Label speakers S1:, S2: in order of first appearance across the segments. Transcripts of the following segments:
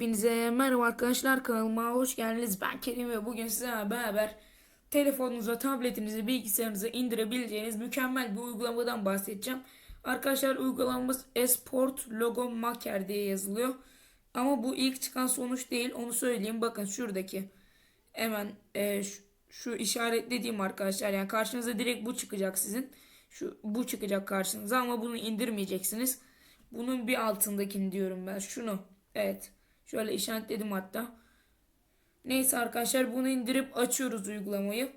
S1: Hepinize merhaba arkadaşlar kanalıma hoş geldiniz. Ben Kerim ve bugün sizlerle beraber telefonunuza, tabletinize, bilgisayarınıza indirebileceğiniz mükemmel bir uygulamadan bahsedeceğim. Arkadaşlar uygulamamız Esport Logo Maker diye yazılıyor. Ama bu ilk çıkan sonuç değil onu söyleyeyim. Bakın şuradaki hemen e, şu, şu işaretlediğim arkadaşlar yani karşınıza direkt bu çıkacak sizin. Şu bu çıkacak karşınıza ama bunu indirmeyeceksiniz. Bunun bir altındakini diyorum ben. Şunu. Evet. Şöyle işaretledim hatta. Neyse arkadaşlar bunu indirip açıyoruz uygulamayı.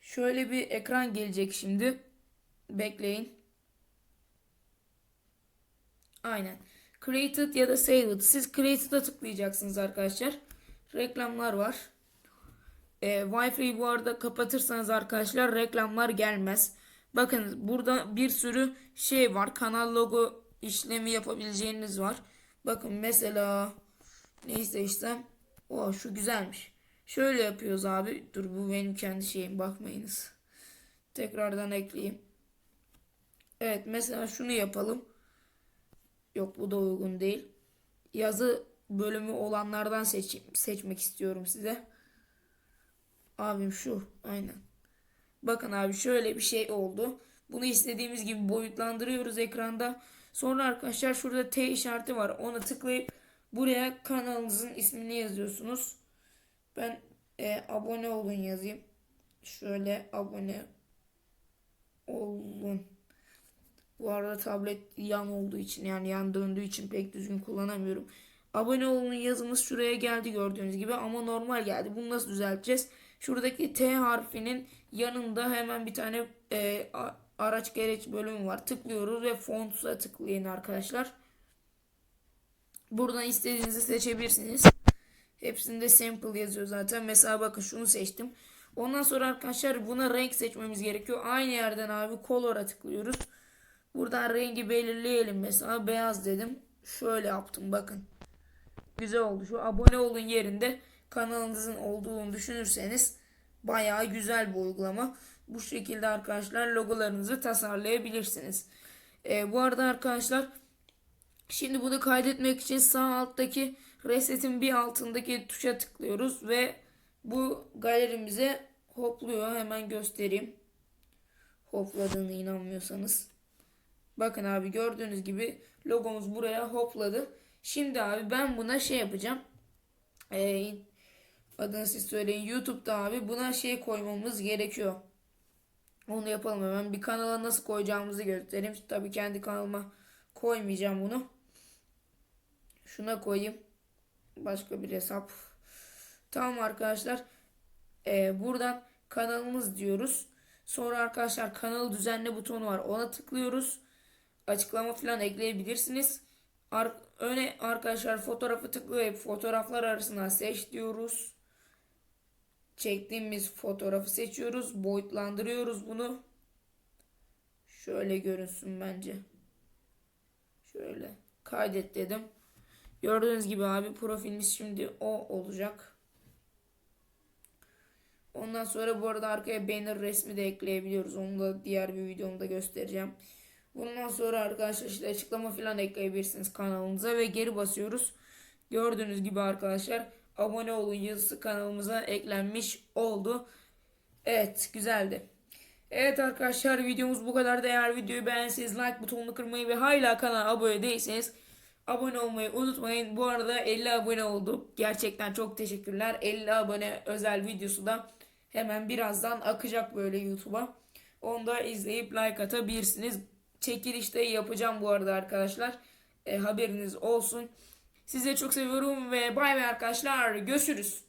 S1: Şöyle bir ekran gelecek şimdi. Bekleyin. Aynen. Created ya da Saved. Siz Created'a tıklayacaksınız arkadaşlar. Reklamlar var. E, Wi-Fi'yi bu arada kapatırsanız arkadaşlar reklamlar gelmez. Bakın burada bir sürü şey var. Kanal logo işlemi yapabileceğiniz var. Bakın mesela neyse işte o şu güzelmiş. Şöyle yapıyoruz abi. Dur bu benim kendi şeyim bakmayınız. Tekrardan ekleyeyim. Evet mesela şunu yapalım. Yok bu da uygun değil. Yazı bölümü olanlardan seç seçmek istiyorum size. Abim şu aynen. Bakın abi şöyle bir şey oldu. Bunu istediğimiz gibi boyutlandırıyoruz ekranda. Sonra arkadaşlar şurada T işareti var. Ona tıklayıp buraya kanalınızın ismini yazıyorsunuz. Ben e, abone olun yazayım. Şöyle abone olun. Bu arada tablet yan olduğu için yani yan döndüğü için pek düzgün kullanamıyorum. Abone olun yazımız şuraya geldi gördüğünüz gibi ama normal geldi. Bunu nasıl düzelteceğiz? Şuradaki T harfinin yanında hemen bir tane e, araç gereç bölümü var. Tıklıyoruz ve fonts'a tıklayın arkadaşlar. Buradan istediğinizi seçebilirsiniz. Hepsinde sample yazıyor zaten. Mesela bakın şunu seçtim. Ondan sonra arkadaşlar buna renk seçmemiz gerekiyor. Aynı yerden abi color'a tıklıyoruz. Buradan rengi belirleyelim. Mesela beyaz dedim. Şöyle yaptım bakın. Güzel oldu. Şu abone olun yerinde kanalınızın olduğunu düşünürseniz bayağı güzel bir uygulama. Bu şekilde arkadaşlar logolarınızı tasarlayabilirsiniz. Ee, bu arada arkadaşlar şimdi bunu kaydetmek için sağ alttaki resetin bir altındaki tuşa tıklıyoruz ve bu galerimize hopluyor. Hemen göstereyim. Hopladığını inanmıyorsanız. Bakın abi gördüğünüz gibi logomuz buraya hopladı. Şimdi abi ben buna şey yapacağım. Ee, adını siz söyleyin. YouTube'da abi buna şey koymamız gerekiyor. Onu yapalım hemen. Bir kanala nasıl koyacağımızı göstereyim. Tabii kendi kanalıma koymayacağım bunu. Şuna koyayım. Başka bir hesap. Tamam arkadaşlar. Ee, buradan kanalımız diyoruz. Sonra arkadaşlar kanalı düzenle butonu var. Ona tıklıyoruz. Açıklama falan ekleyebilirsiniz. Ar öne arkadaşlar fotoğrafı tıklayıp fotoğraflar arasından seç diyoruz. Çektiğimiz fotoğrafı seçiyoruz. Boyutlandırıyoruz bunu. Şöyle görünsün bence. Şöyle kaydet dedim. Gördüğünüz gibi abi profilimiz şimdi o olacak. Ondan sonra bu arada arkaya banner resmi de ekleyebiliyoruz. Onu da diğer bir videomda göstereceğim. Bundan sonra arkadaşlar işte açıklama falan ekleyebilirsiniz kanalımıza ve geri basıyoruz. Gördüğünüz gibi arkadaşlar abone olun yazısı kanalımıza eklenmiş oldu. Evet güzeldi. Evet arkadaşlar videomuz bu kadar. Eğer videoyu beğenseniz like butonunu kırmayı ve hala kanala abone değilseniz abone olmayı unutmayın. Bu arada 50 abone oldu. Gerçekten çok teşekkürler. 50 abone özel videosu da hemen birazdan akacak böyle YouTube'a. Onu da izleyip like atabilirsiniz. Çekilişte yapacağım bu arada arkadaşlar. E, haberiniz olsun. Size çok seviyorum ve bay bay arkadaşlar. Görüşürüz.